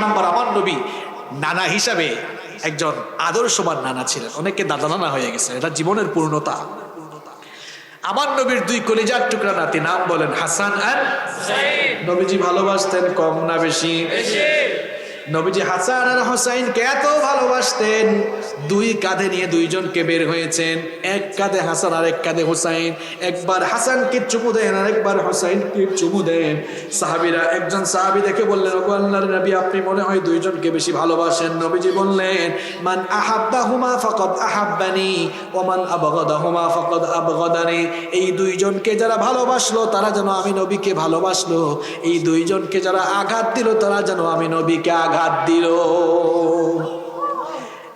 Number আমার নবী নানা হিসাবে একজন আদর্শবান নানা ছিলেন। অনেকে দাদা নানা হয়ে গেছে। এটা জীবনের পূর্ণতা। আমার নবীর দুই কলিজার টুকরা নাতি নাম বলেন হাসান আর নবীজি ভালোবাসতেন কম না বেশি। নবীজি হাসান আর হোসাইনকে এত ভালোবাসতেন, দুই কাঁধে নিয়ে দুইজনকে বের হয়েছেন। এক কাঁধে হাসান আর এক কাঁধে হোসাইন। একবার হাসানকে চুমু দেন আর একবার হোসাইনকে চুমু দেন। সাহাবিরা, একজন সাহাবি দেখে বললেন, ওগো আল্লাহর নবী, আপনি মনে হয় দুইজনকে বেশি ভালোবাসেন? নবীজি বললেন, মান আহাব্বাহুমা ফাকাদ আহাব্বানি ওয়া মান আবগাদাহুমা ফাকাদ আবগাদানি। এই দুইজনকে যারা ভালোবাসলো, তারা যেন আমি নবীকে ভালোবাসলো। এই দুইজনকে যারা আঘাত দিল, তারা যেন আমি নবীকে আঘাত দিল।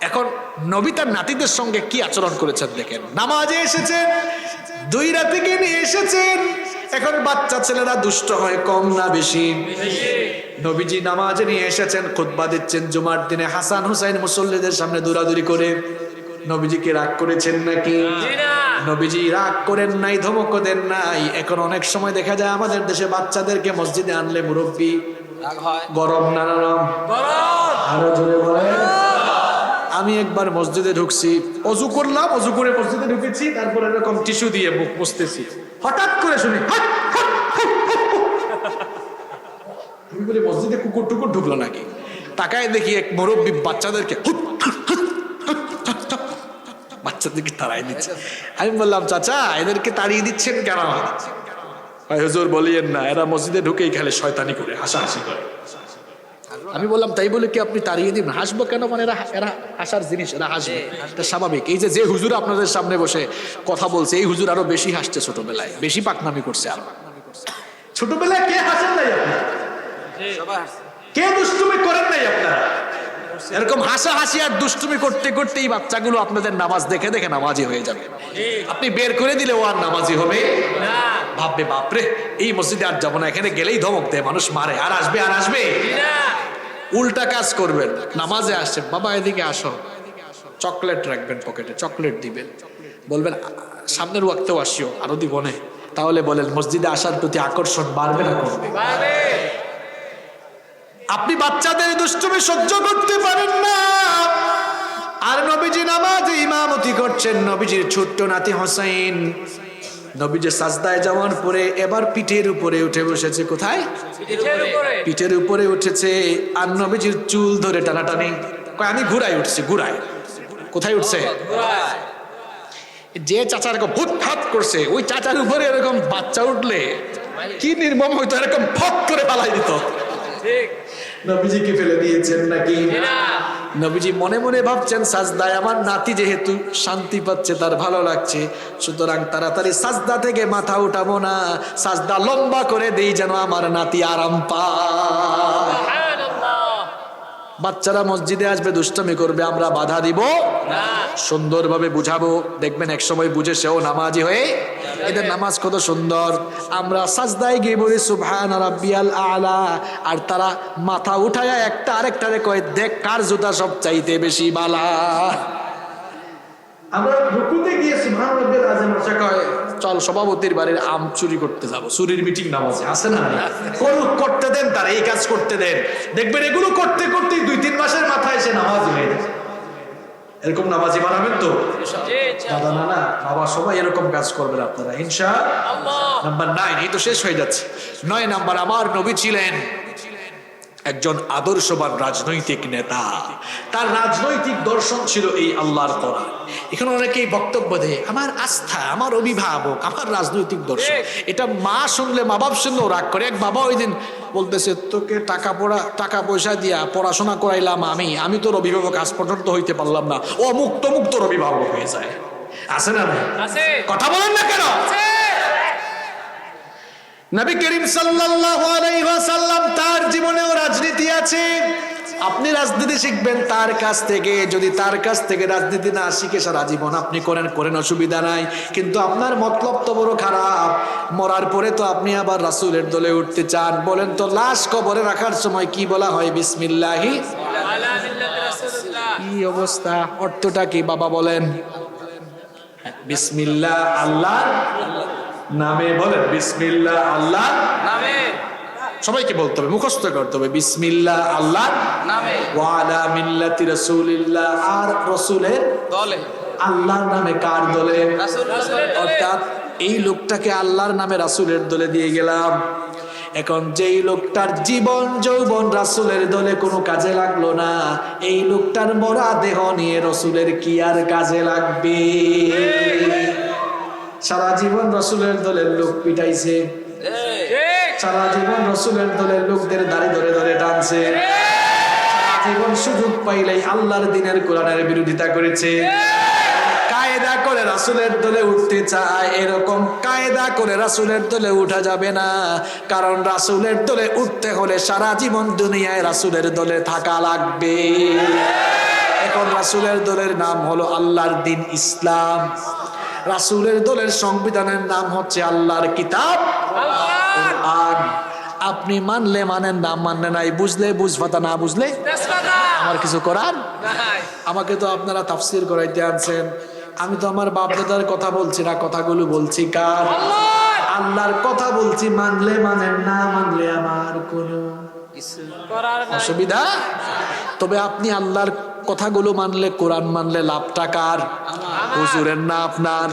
এখন নবী তার নাতিদের সঙ্গে কি আচরণ করেছেন দেখেন। নামাজে এসেছেন, দুই রাতিকে নিয়ে এসেছেন। এখন বাচ্চা ছেলেরা দুষ্ট হয়, কম না বেশি। নবীজি নামাজে নিয়ে এসেছেন, খুতবা দিচ্ছেন জুমার দিনে। হাসান হুসাইন মুসল্লিদের সামনে দৌড়াদৌড়ি করে। নবীজিকে রাগ করেছেন নাকি? নবীজি রাগ করেন নাই ধমক দেন নাই। এখন অনেক সময় দেখা যায় আমাদের দেশে বাচ্চাদেরকে মসজিদে আনলে মুরব্বী গরম না নরম আরও জোরে বলেন আমি একবার মসজিদে ঢুকছি অজু করলাম অজু করে মসজিদে ঢুকেছি তারপর এরকম টিস্যু দিয়ে মুখ মুছতেছি হঠাৎ করে শুনি। আমি বলি মসজিদে কুকুর টুকুর ঢুকলো নাকি তাকায় দেখি এক মুরব্বী বাচ্চাদেরকে। বাচ্চাদেরকে তাড়াই দিচ্ছে আমি বললাম চাচা এদেরকে তাড়িয়ে দিচ্ছেন কেন হুজুর বলিয়েন না এরা মসজিদে ঢুকেই খেলে শয়তানি করে হাসাহাসি করে। আমি বললাম তাই বলে কি আপনি তাড়িয়ে দিন হাসবো কেন? মানে এরা এরা হাসার জিনিস এরা হাসবে। এটা স্বাভাবিক। এই যে যে হুজুর আপনাদের সামনে বসে কথা বলছে এই হুজুর আরও বেশি হাসছে ছোটবেলায়। বেশি পাকনামি করছে আর। ছোটবেলায় কে হাসেন নাই আপনার কে দুষ্টুমি করেন নাই আপনারা? এরকম হাসা হাসি আর দুষ্টুমি করতে করতে এই বাচ্চাগুলো আপনাদের নামাজ দেখে দেখে নামাজি হয়ে যাবে। আপনি বের করে দিলে ও আর নামাজি হবে? ভাববে বাপরে এই মসজিদে আর যাব না এখানে গেলেই ধমক দেয় মানুষ মারে। আর আসবে আর আসবে। উল্টা কাজ করবেন নামাজে আসছে বাবা এদিকে আসো। চকলেট রাখবেন পকেটে চকলেট দিবেন। বলবেন সামনের ওয়াক্তেও আসিও আরও দিব তাহলে বলেন মসজিদে আসার প্রতি আকর্ষণ বাড়বে না করবে আপনি বাচ্চাদের দুষ্টুমি সহ্য করতে পারেন না। আর নবীজি নামাজে ইমামতি করছেন নবীজির ছোট্ট নাতি হোসেন নবীজি সাজদায় যাওয়ার পরে এবার পিঠের উপরে উঠে বসেছে। কোথায়? পিঠের উপরে। উঠেছে আর নবীজির চুল ধরে টানাটানি। আমি ঘুরাই উঠছি ঘুরাই। কোথায় উঠছে? যে চাচা এরকম ভূত হাত করছে ওই চাচার উপরে এরকম বাচ্চা উঠলে কি নির্মম হইতো এরকম ফট করে পালাই দিত। নবীজিকে ফেলে দিয়েছেন নাকি? নবীজি মনে মনে ভাবছেন, সাজদায় আমার নাতি যেহেতু শান্তি পাচ্ছে, তার ভালো লাগছে, সুতরাং তাড়াতাড়ি সাজদা থেকে মাথা উঠাবো না, সাজদা লম্বা করে দেই যেন আমার নাতি আরাম পায়। বাচ্চারা মসজিদে আসবে দুষ্টমি করবে আমরা বাধা দিব। সুন্দরভাবে বুঝাবো। দেখবেন এক সময় বুঝে সেও নামাজি হয়ে এদের নামাজ কত সুন্দর। আমরা সাজদায় গিয়ে বলি সুবহান রাব্বিয়াল আলা। আর তারা মাথা উঠায়া একটা আরেকটারে কয় দেখ কার জুতা সব চাইতে বেশি বালা। আমরা রুকুতে গিয়ে সুবহান রাব্বিয়াল আযম আশা কয় চল সভাপতির বাড়ির আম চুরি করতে যাব চুরির মিটিং নামাজে আছে না করুক করতে দেন তার এই কাজ করতে দেন। দেখবেন এগুলো করতে করতে দুই তিন মাসের মাথায় এসে নামাজ হয়ে যাবে এরকম নামাজি বানাবেন তো? দাদা না না বাবা সবাই এরকম কাজ করবেন আপনারা হিংসা নাম্বার নাইন এই তো শেষ হয়ে যাচ্ছে। নয় নাম্বার আমার নবী ছিলেন। একজন আদর্শবান রাজনৈতিক নেতা। তার রাজনৈতিক দর্শন ছিল এই আল্লাহর কোরআন। এখানে অনেকেই বক্তব্য দেয় আমার আস্থা আমার অভিভাবক আমার রাজনৈতিক দর্শন এটা মা শুনলে মা বাপ শুনলেও রাগ করে। এক বাবা ওই দিন বলতেছে তোকে টাকা পড়া টাকা পয়সা দিয়া পড়াশোনা করাইলাম আমি। আমি তোর অভিভাবক আজ পর্যন্ত হইতে পারলাম না। ও মুক্ত মুক্ত অভিভাবক হয়ে যায়। আছে না কথা বলেন না কেন? নবী করিম ওয়াসাল্লাম, তার জীবনেও রাজনীতি আছে। আপনি রাজনীতি শিখবেন তার কাছ থেকে, যদি তার কাছ থেকে রাজনীতি না শিখে সারা জীবন আপনি করেন করেন, অসুবিধা নাই। কিন্তু আপনার মতলব তো বড় খারাপ। মরার পরে তো আপনি আবার রাসূলের দলে উঠতে চান। বলেন তো, লাশ কবরে রাখার সময় কি বলা হয়? বিসমিল্লাহি। কি অবস্থা? অর্থটা কি বাবা বলেন? বিসমিল্লাহ, আল্লাহ। নামে বলেন বিসমিল্লাহ আল্লাহ। নামে। সবাইকে বলতে হবে মুখস্থ করতে হবে বিসমিল্লাহ আল্লাহ। নামে। ওয়ালা মিল্লাতি রাসূলিল্লাহ আর রসুলের দলে। আল্লাহর নামে কার দলে? রাসূলের দলে। অর্থাৎ এই লোকটাকে আল্লাহর নামে রাসূলের দলে দিয়ে গেলাম। এখন যেই লোকটার জীবন যৌবন রাসূলের দলে কোনো কাজে লাগল না এই লোকটার মরা দেহ নিয়ে রসুলের কি আর কাজে লাগবে? সারা জীবন রসুলের দলের লোক পিটাইছে। সারা জীবন রসুলের দলের লোকদের দাঁড়ি ধরে ধরে টানছে। সারা জীবন সুযোগ পাইলেই আল্লাহর দিনের কোরআনের বিরোধিতা করেছে। কায়দা করে রাসুলের দলে উঠতে চায় এরকম কায়দা করে রাসুলের দলে উঠা যাবে না। কারণ রাসুলের দলে উঠতে হলে সারা জীবন দুনিয়ায় রাসুলের দলে থাকা লাগবে। এখন রাসুলের দলের নাম হলো আল্লাহর দিন ইসলাম। রাসুলের দলের সংবিধানের নাম হচ্ছে আল্লাহর কিতাব। কোরআন। আপনি মানলে মানেন না মানলে নাই। বুঝলে বুঝবাতা না বুঝলে আমার কিছু করার আমাকে তো আপনারা তাফসির করাইতে আনছেন। আমি তো আমার বাপ দাদার কথা বলছি না কথাগুলো বলছি কার? আল্লাহর কথা বলছি মানলে মানেন না মানলে আমার কোনো অসুবিধা? তবে আপনি আল্লাহর কথাগুলো মানলে কোরআন মানলে লাভটা কার? হুজুরের না আপনার।